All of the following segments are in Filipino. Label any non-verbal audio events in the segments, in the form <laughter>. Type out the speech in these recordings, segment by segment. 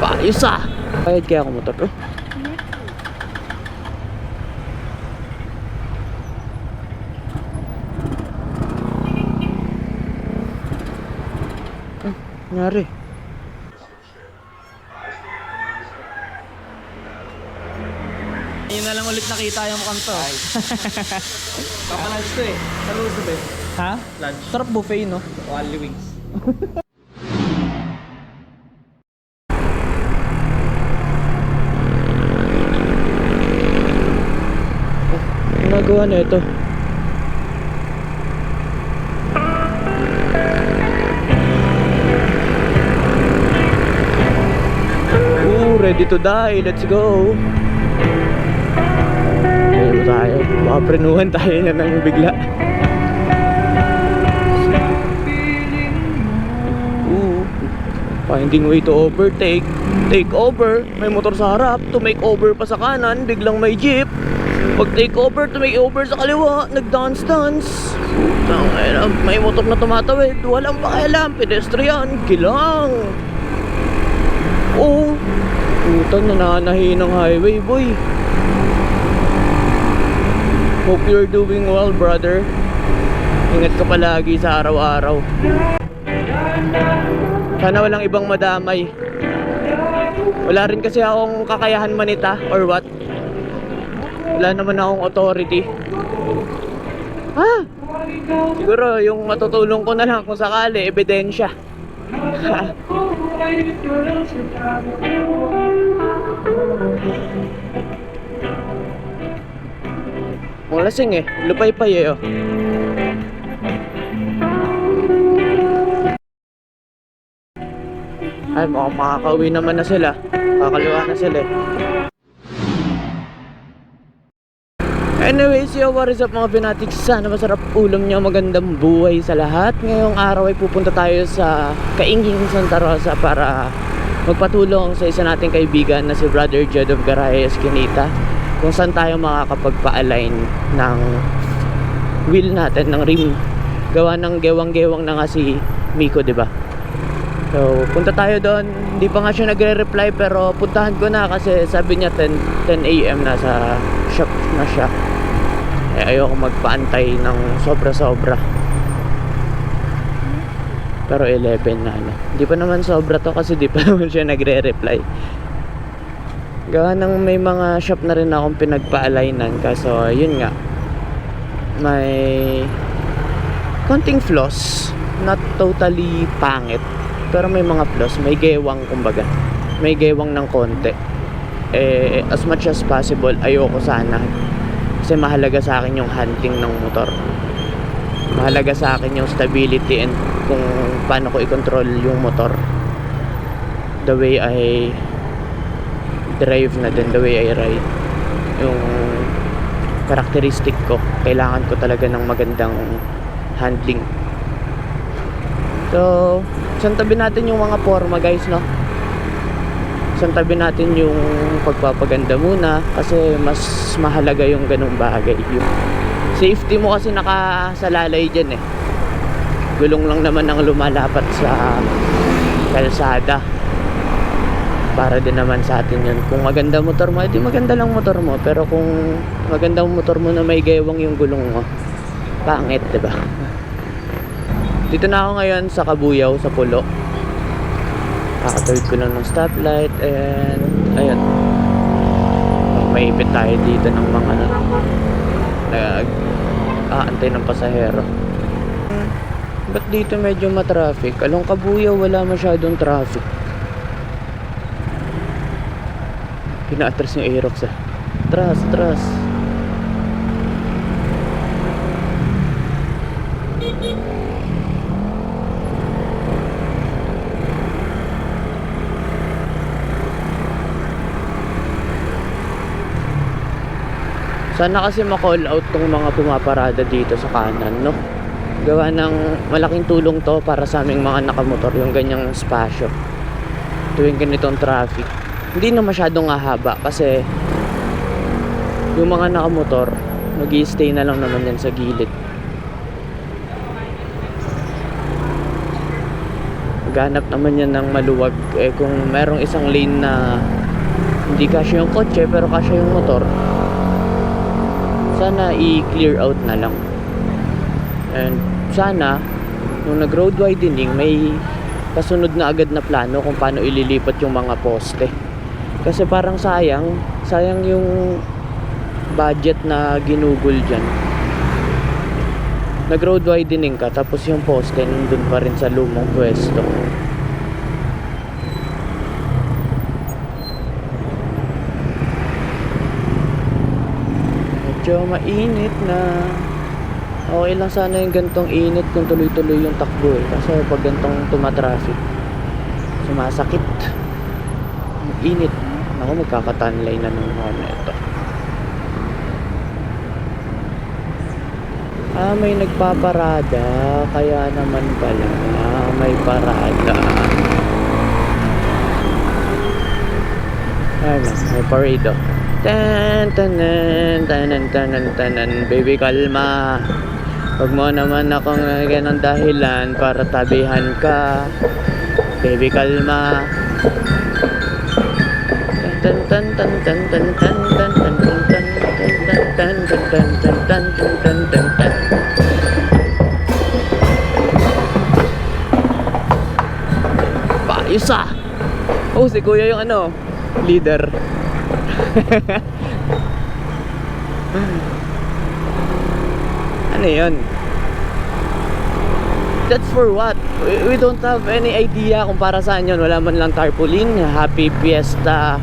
Pak ah! Bayad kaya ako motor tuh. Nyari. Lang ulit nakita yung mukhang to. <laughs> Papalunch to eh. Sa Luzon eh. Ha? Lunch. Sarap buffet, no? Only wings. Ginagawa na ito. Ooh, ready to die. Let's go. Ready tayo. Baka prenuhan tayo niya ng bigla. Finding way to overtake. Take over. May motor sa harap. To make over pa sa kanan. Biglang may jeep. Pag take over to make over sa kaliwa, nag-dance dance. Tangina, may motor na tumatawid, walang pakialam, pedestrian, kilang. Oo. Puta, nananahi ng highway, boy. Hope you're doing well, brother. Ingat ka palagi sa araw-araw. Sana walang ibang madamay. Wala rin kasi akong kakayahan manita or what. Wala naman akong authority. Ha? Siguro yung matutulong ko na lang kung sakali, ebidensya. <laughs> Mukhang lasing eh. Lupay-pay eh oh. Ay, mukhang makakauwi naman na sila. Kakaliwa na sila eh. Anyways, yo, what is up mga fanatics? Sana masarap ulam niyo, magandang buhay sa lahat. Ngayong araw ay pupunta tayo sa Kainging Santa Rosa para magpatulong sa isa nating kaibigan na si Brother Jed of Garay Esquinita kung saan tayo makakapagpa-align ng wheel natin, ng rim. Gawa ng gewang-gewang na nga si Miko, ba? So, punta tayo doon. Hindi pa nga siya nagre-reply pero puntahan ko na kasi sabi niya 10, 10 a.m. na sa shop na siya. Eh, ayoko magpaantay ng sobra-sobra. Pero 11 na ano. Hindi pa naman sobra to kasi di pa <laughs> naman siya nagre-reply. Gawa ng may mga shop na rin akong pinagpa-alignan kaso yun nga. May konting flaws. Not totally pangit pero may mga flaws, may gewang kumbaga. May gewang ng konti. Eh, as much as possible, ayoko sana. Kasi mahalaga sa akin yung hunting ng motor. Mahalaga sa akin yung stability and kung paano ko i-control yung motor. The way I drive na din, the way I ride. Yung characteristic ko, kailangan ko talaga ng magandang handling. So, isang tabi natin yung mga forma guys, no? Isang tabi natin yung pagpapaganda muna kasi mas mahalaga yung ganung bagay. Yung safety mo kasi nakasalalay dyan eh. Gulong lang naman ang lumalapat sa kalsada. Para din naman sa atin yun. Kung maganda motor mo, edi maganda lang motor mo. Pero kung maganda motor mo na may gewang yung gulong mo, pangit, ba? Dito na ako ngayon sa Kabuyaw, sa Pulo. Kakatawid ko lang ng stoplight and ayun. Maipit tayo dito ng mga ano, nag aantay ng pasahero. Ba't dito medyo matraffic? Along Kabuyaw wala masyadong traffic. Pinaatras yung Aerox ah. Tras, tras. Sana kasi ma-call out tong mga pumaparada dito sa kanan, no? Gawa ng malaking tulong to para sa aming mga nakamotor, yung ganyang spasyo. Tuwing ganitong traffic. Hindi na masyadong hahaba kasi Yung mga nakamotor, mag stay na lang naman yan sa gilid. Maghanap naman yan ng maluwag. Eh kung merong isang lane na hindi kasya yung kotse pero kasya yung motor, sana i-clear out na lang. And sana, nung nag-road widening, may kasunod na agad na plano kung paano ililipat yung mga poste. Kasi parang sayang, sayang yung budget na ginugol dyan. Nag-road widening ka, tapos yung poste nandun pa rin sa lumang pwesto. Medyo mainit na. Okay lang sana yung gantong init kung tuloy-tuloy yung takbo eh. Kasi pag gantong tumatraffic, sumasakit. Init. Ako magkakatanlay na nung ano ito. Ah, may nagpaparada. Kaya naman pala. Ah, may parada. Ano, may parade oh. Tan tanan tanan tanan tanan baby kalma. Huwag mo naman akong nagyan ng dahilan para tabihan ka. Baby kalma. Tan tan tan tan tan tan tan tan tan tan tan tan tan tan tan tan tan Paayos ah! Oh, si kuya yung ano, leader. <laughs> ano yun? That's for what? We, we don't have any idea kung para saan yun. Wala man lang tarpaulin, happy fiesta,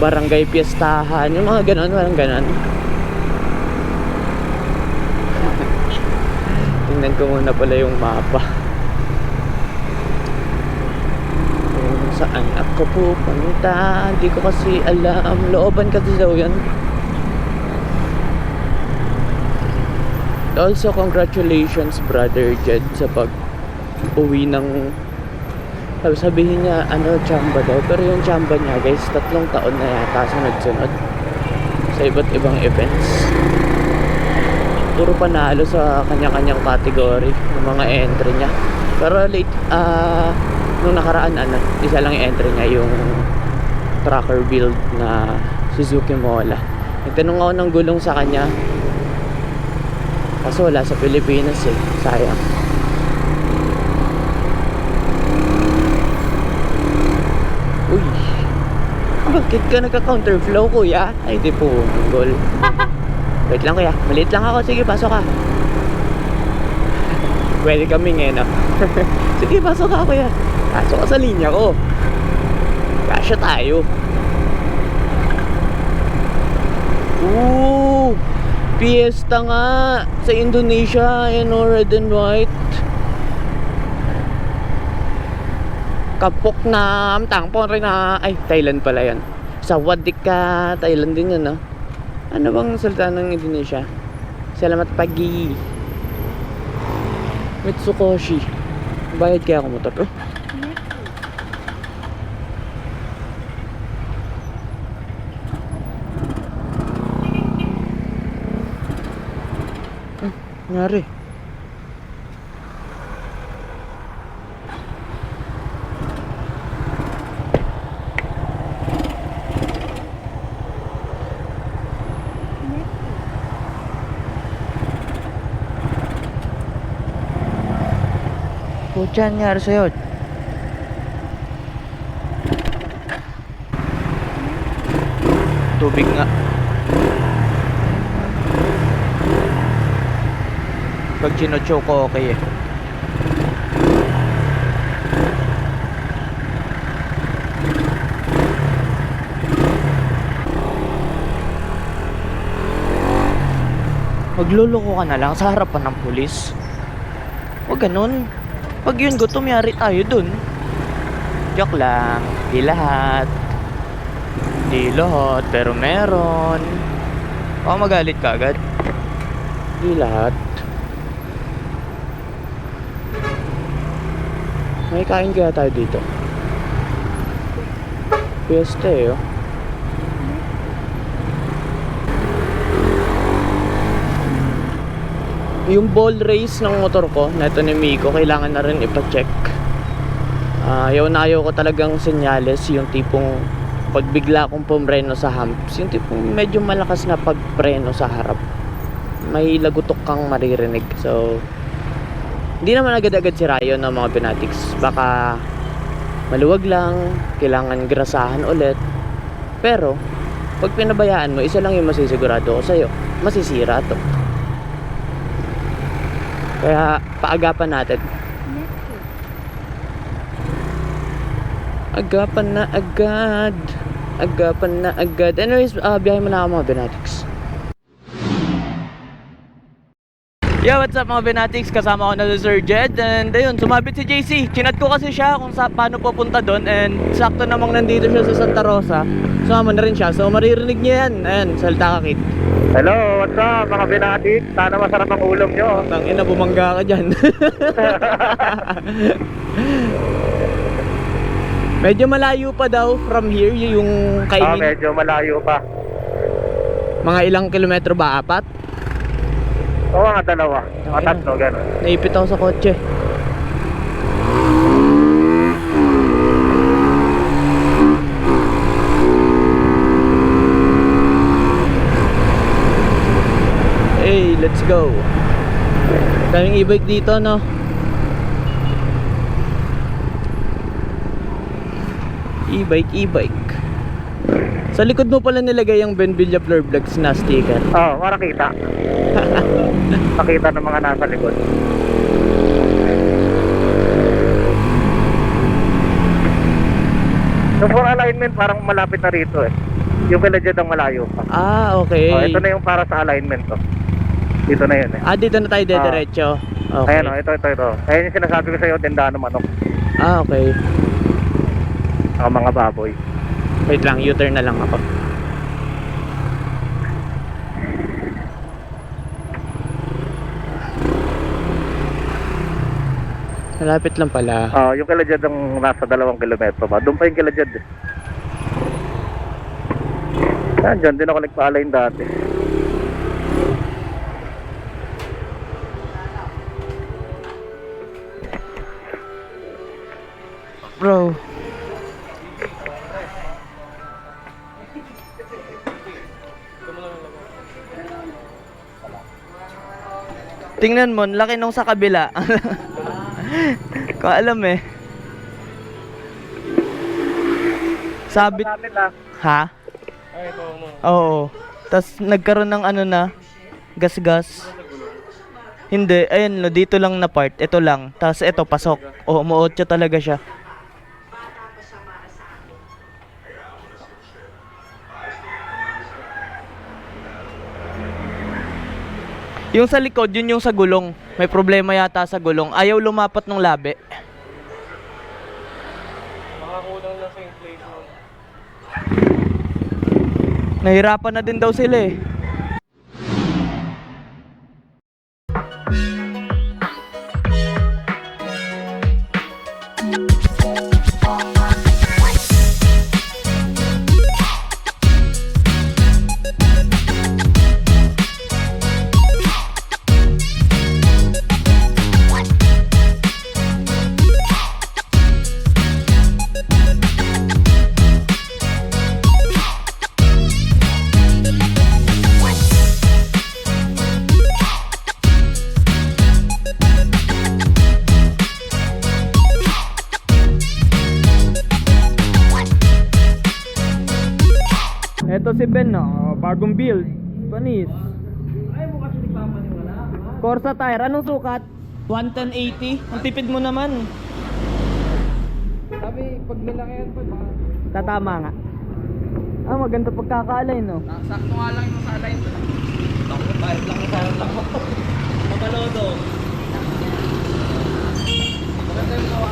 barangay fiestahan, yung mga ganon, walang ganon. <laughs> Tingnan ko muna pala yung mapa. Kung saan ako pupunta, hindi ko kasi alam. Looban kasi daw yan. Also, congratulations, Brother Jed, sa pag uwi ng sabi sabihin niya, ano, chamba daw. Pero yung chamba niya, guys, tatlong taon na yata sunod-sunod sa iba't ibang events. Puro panalo sa kanya-kanyang category ng mga entry niya. Pero late, ah, nung nakaraan, ano, isa lang entry niya, yung tracker build na Suzuki Mola. Nagtanong ako ng gulong sa kanya, Kaso wala sa Pilipinas eh. Sayang. Uy. Bakit ka nagka-counterflow kuya? Ay di po. Gol. <laughs> Wait lang kuya. Maliit lang ako. Sige, pasok ka. Pwede kaming eh, no? Sige, pasok ka kuya. Pasok ka sa linya ko. Kasya tayo. Ooh! Fiesta nga sa Indonesia, yan o, red and white. Kapok na tangpon rin na ay Thailand pala yan. Sawadik ka, Thailand din yan, no? Ano bang salita ng Indonesia? Salamat pagi. Mitsukoshi. Bayad kaya ako motor. Oh. Nangyari. Pucha, nangyari sa'yo. Tubig nga. Pag chinochoco, okay eh. Magluloko ka na lang sa harapan ng pulis. Huwag ganun. Pag yun gutom, yari tayo dun. Joke lang. Di lahat. Di lahat, pero meron. Baka magalit ka agad. Di lahat. May kain kaya tayo dito. Fiesta eh, oh. Yung ball race ng motor ko, na ito ni Miko, kailangan na rin ipa-check. Ah, ayaw na ayaw ko talagang senyales, yung tipong pagbigla kong pumreno sa humps, yung tipong medyo malakas na pagpreno sa harap. May lagutok kang maririnig. So, hindi naman agad-agad si Rayo ng mga Benatics. Baka maluwag lang, kailangan grasahan ulit. Pero, pag pinabayaan mo, isa lang yung masisigurado ko sa'yo. Masisira to. Kaya, paagapan natin. Agapan na agad. Agapan na agad. Anyways, uh, biyahe mo na ako mga Benatics. Yo, what's up mga Benatics? Kasama ko na si Sir Jed and ayun, sumabit si JC. Chinat ko kasi siya kung sa paano pupunta doon and sakto namang nandito siya sa Santa Rosa. Sumama na rin siya. So maririnig niya yan. Ayan, salta ka kid. Hello, what's up mga binati? Sana masarap ang ulam nyo. Tang ina, bumangga ka dyan. <laughs> Medyo malayo pa daw from here yung Ah, kainin. medyo malayo pa. Mga ilang kilometro ba? Apat? O mga dalawa, mga tatlo, gano'n. Naipit ako sa kotse. Let's go. Daming e-bike dito, no? E-bike, e-bike. Sa likod mo pala nilagay yung Ben Villa Blur Vlogs na sticker. Oo, oh, marakita. <laughs> Makita ng mga nasa likod. Yung for alignment, parang malapit na rito eh. Yung kila Jed ang malayo pa. Ah, okay. Oh, ito na yung para sa alignment to. Dito na yun eh. Ah, dito na tayo dediretso. Okay. Ayan o, ito, ito, ito. Ayan yung sinasabi ko sa'yo, tindahan ng manok. Ah, okay. Ang mga baboy. Wait lang, U-turn na lang ako. Malapit lang pala. Ah, yung kila Jed ang nasa dalawang kilometro ba? Doon pa yung kila Jed eh. Yan, dyan din ako nagpa-align dati. Bro. Tingnan mo, laki nung sa kabila. <laughs> Kung alam eh. Sabit. Ha? Oo. Tapos nagkaroon ng ano na, gas-gas. Hindi, ayun, dito lang na part, ito lang. Tapos ito, pasok. O, umuotso talaga siya. Yung sa likod, yun yung sa gulong. May problema yata sa gulong. Ayaw lumapat ng labi. Nahirapan na din daw sila eh. Ito si Ben, no? Bagong build. Panis. Corsa tire. Anong sukat? 11080. Ang tipid mo naman. Sabi, pag nilaki yan po, baka... Tatama nga. Ah, maganda pagkakaalay, no? Sakto nga lang yung sa line. Ako, bayad lang yung sayang lang ako. Mapalodo. Maganda yung gawa.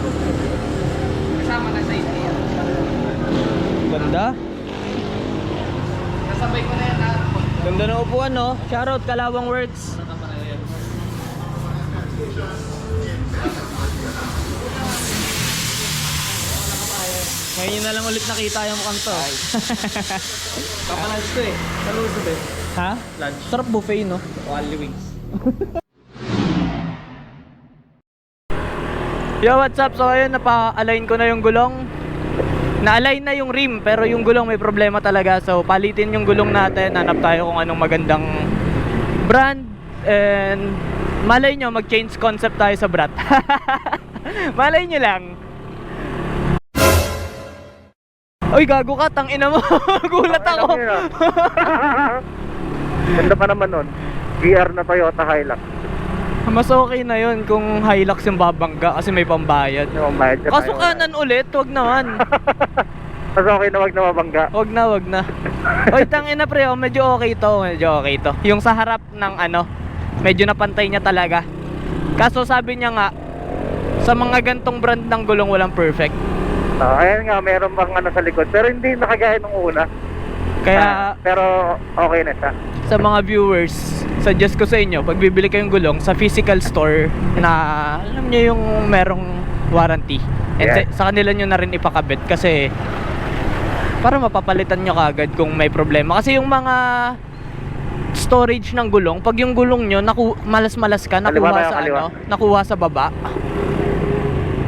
Ko. Kasama na sa yan. Ganda. Nasabay ko na yan lahat. Ganda ng upuan, no? Shoutout, Kalawang Works. Ngayon na lang ulit nakita yung mukhang to. Kapalans <laughs> ko eh. Sa Luzon eh. Ha? Lunch. Sarap buffet, no? Only wings. <laughs> Yo, what's up? So, ayun, napa-align ko na yung gulong. Na-align na yung rim, pero yung gulong may problema talaga. So, palitin yung gulong natin. Hanap tayo kung anong magandang brand. And, malay nyo, mag-change concept tayo sa brat. <laughs> malay nyo lang. Uy, gago ka, tang ina mo. <laughs> Gulat ako. <laughs> Ganda pa naman nun. GR na Toyota Hilux. <laughs> Mas okay na yun kung Hilux yung babangga kasi may pambayad. Yung bayad ka Kaso tayo. kanan ulit, wag naman. <laughs> Mas okay na wag na mabangga. Wag na, wag na. Oy, <laughs> tangina pre, oh, medyo okay to, medyo okay to. Yung sa harap ng ano, medyo napantay niya talaga. Kaso sabi niya nga, sa mga gantong brand ng gulong walang perfect. Ah, ayan nga, meron bang ano sa likod. Pero hindi nakagaya nung una. Kaya Ah, pero okay na siya. sa mga viewers, suggest ko sa inyo, pag bibili kayong gulong sa physical store na alam niyo yung merong warranty. And Yeah. sa, sa kanila nyo na rin ipakabit kasi para mapapalitan nyo kagad kung may problema. Kasi yung mga storage ng gulong, pag yung gulong nyo naku, malas-malas ka, nakuha tayo, sa kaliwa. ano, nakuha sa baba.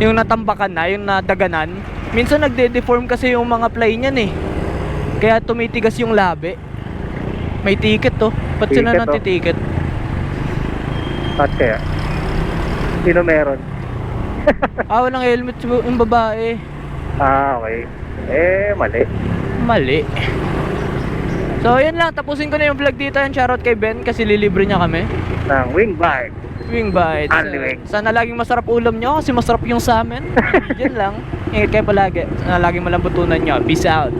Yung natambakan na, yung nadaganan, minsan nagde-deform kasi yung mga ply niyan eh. Kaya tumitigas yung labi. May ticket to. Ba't sila Ticket, nang oh. At kaya. Sino meron? Ah, walang helmet yung yung babae. Ah, okay. Eh, mali. Mali. So, yun lang. Tapusin ko na yung vlog dito. Yung shoutout kay Ben kasi lilibre niya kami. Ng wing bike. Wing bites. Wing. Sana laging masarap ulam nyo kasi masarap yung sa amin. <laughs> yun lang. Ingat kayo palagi. Sana laging malambutunan nyo. Peace out.